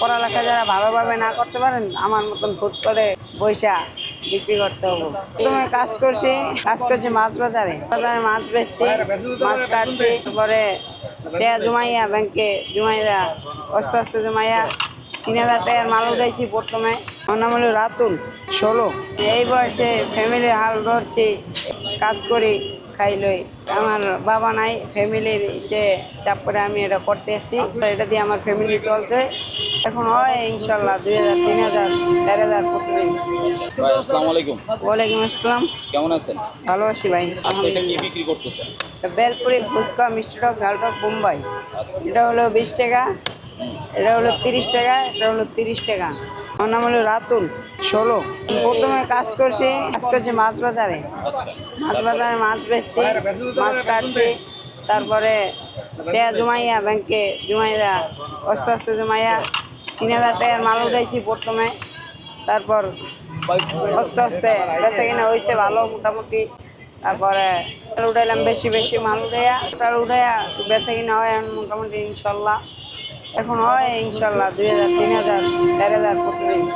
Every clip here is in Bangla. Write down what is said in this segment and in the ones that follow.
পড়ালেখা যারা ভালোভাবে না করতে পারেন, আমার মতন ফুট করে পয়সা বিক্রি করতে হবে। প্রথমে কাজ করছি কাজ করছি মাছ বাজারে। বাজারে মাছ বেচছি, মাছ কাটছি, তারপরে টাকা জমাইয়া ব্যাংকে জমাইয়া, আস্তে আস্তে জমাইয়া তিন হাজার টাকার মাল উঠাইছি প্রথমে। আমার নাম হলো রাতুল, ষোলো। এই বয়সে ফ্যামিলির হাল ধরছি, কাজ করি। খাই লই। আমার বাবা নাই ফ্যামিলির যে চাপ করে আমি এটা করতে এসেছি। এটা দিয়ে আমার ফ্যামিলি চলছে। এখন হয় ইনশাল্লাহ দুই হাজার তিন হাজার চার হাজার প্রতিদিন। ওয়ালাইকুম আসসালাম। কেমন আছেন? ভালো আছি ভাই এটা বেলপুরি ফুচকা মিষ্টি টক ঝাল টক বোম্বাই। এটা হলো বিশ টাকা এটা হলো তিরিশ টাকা এটা হলো তিরিশ টাকা। আমার নাম হলো রাতুল, ষোলো। প্রথমে কাজ করছি কাজ করছি মাছ বাজারে। মাছ বাজারে মাছ বেচছি, মাছ কাটছি, তারপরে টাকা জমাইয়া ব্যাংকে জমাইয়া, আস্তে আস্তে জমাইয়া তিন হাজার টাকার মাল উঠাইছি প্রথমে। তারপর আস্তে আস্তে বেচা কিনা হয়েছে ভালো মোটামুটি। তারপরে উঠাইলাম বেশি বেশি মাল উঠাইয়া উঠাইয়া বেচা কিনা হয় মোটামুটি ইনশাল্লাহ। এখন হয় ইনশাল্লাহ দুই হাজার, তিন হাজার, চার হাজার প্রতিদিন।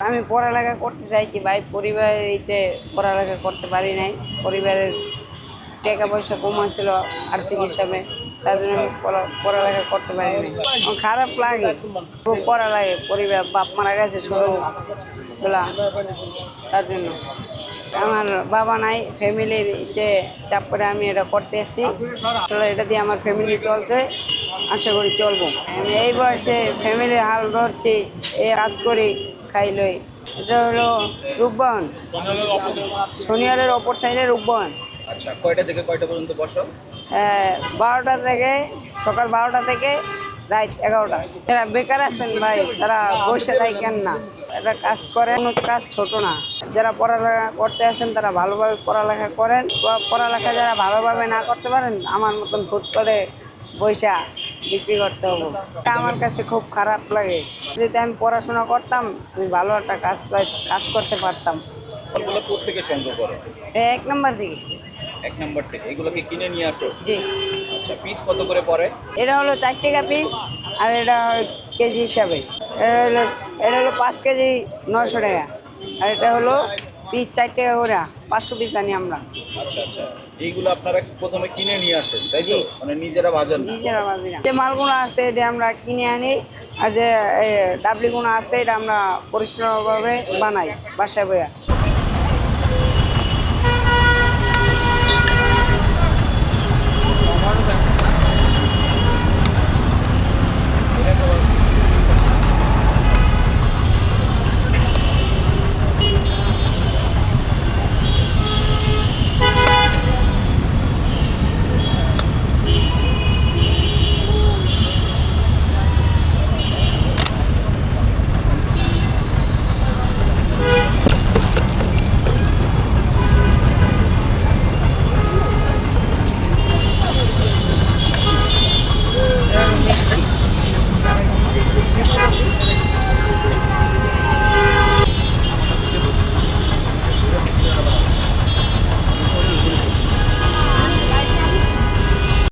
আমি পড়ালেখা করতে চাইছি ভাই পরিবারের এইতে পড়ালেখা করতে পারি নাই। পরিবারের টাকা পয়সা কম ছিল আর্থিক হিসাবে, তার জন্য আমি পড়া- পড়ালেখা করতে পারি নাই। খারাপ লাগে, খুব পড়া লাগে, পরিবার, বাপ মারা গেছে ছোটোবেলা তার জন্য। আমার বাবা নাই ফ্যামিলির যে চাপ করে আমি এটা করতে এসেছি। আসলে এটা দিয়ে আমার ফ্যামিলি চলছে আশা করি চলবো। আমি এই বয়সে ফ্যামিলির হাল ধরছি এ কাজ করি খাই লই। এটা হলো রূপবন। শনিয়ারের অপর সাইডে রূপবন। আচ্ছা কয়টা থেকে কয়টা পর্যন্ত বসো? বারোটা থেকে সকাল বারোটা থেকে রাত এগারোটা। যারা বেকার আছেন ভাই তারা বসে থাকেন না। এটা কাজ করেন কোনো কাজ ছোট না। যারা পড়ালেখা করতে আসেন তারা ভালোভাবে পড়ালেখা করেন। প- পড়ালেখা যারা ভালোভাবে না করতে পারেন আমার মতন ফুট করে পয়সা বিক্রি করতে হবে। এটা আমার কাছে খুব খারাপ লাগে। যদি আমি পড়াশোনা করতাম আমি ভালো একটা কাজ কাজ করতে পারতাম। এগুলো থেকে সংগ্রহ করো? এক নম্বর দিকে। এক নম্বর থেকে। এগুলোকে কিনে নিয়ে আসো? জি। আচ্ছা পিস কত করে পড়ে? এটা হলো চার টাকা পিস আর এটা কেজি হিসাবে। এটা হলো এটা হলো পাঁচ কেজি নয়শো টাকা। আর এটা হলো পিস চার টাকা করে পাঁচশো পিস আনি আমরা। আচ্ছা আচ্ছা। এইগুলো আপনারা প্রথমে কিনে নিয়ে আসেন তাই তো। মানে নিজেরা বাজার নিজেরা বাজার যে মালগুলো আছে এটা আমরা কিনে আনি আর যে ডাবলিগুলো আছে এটা আমরা পরিষ্কারভাবে বানাই বাসায় বইয়া।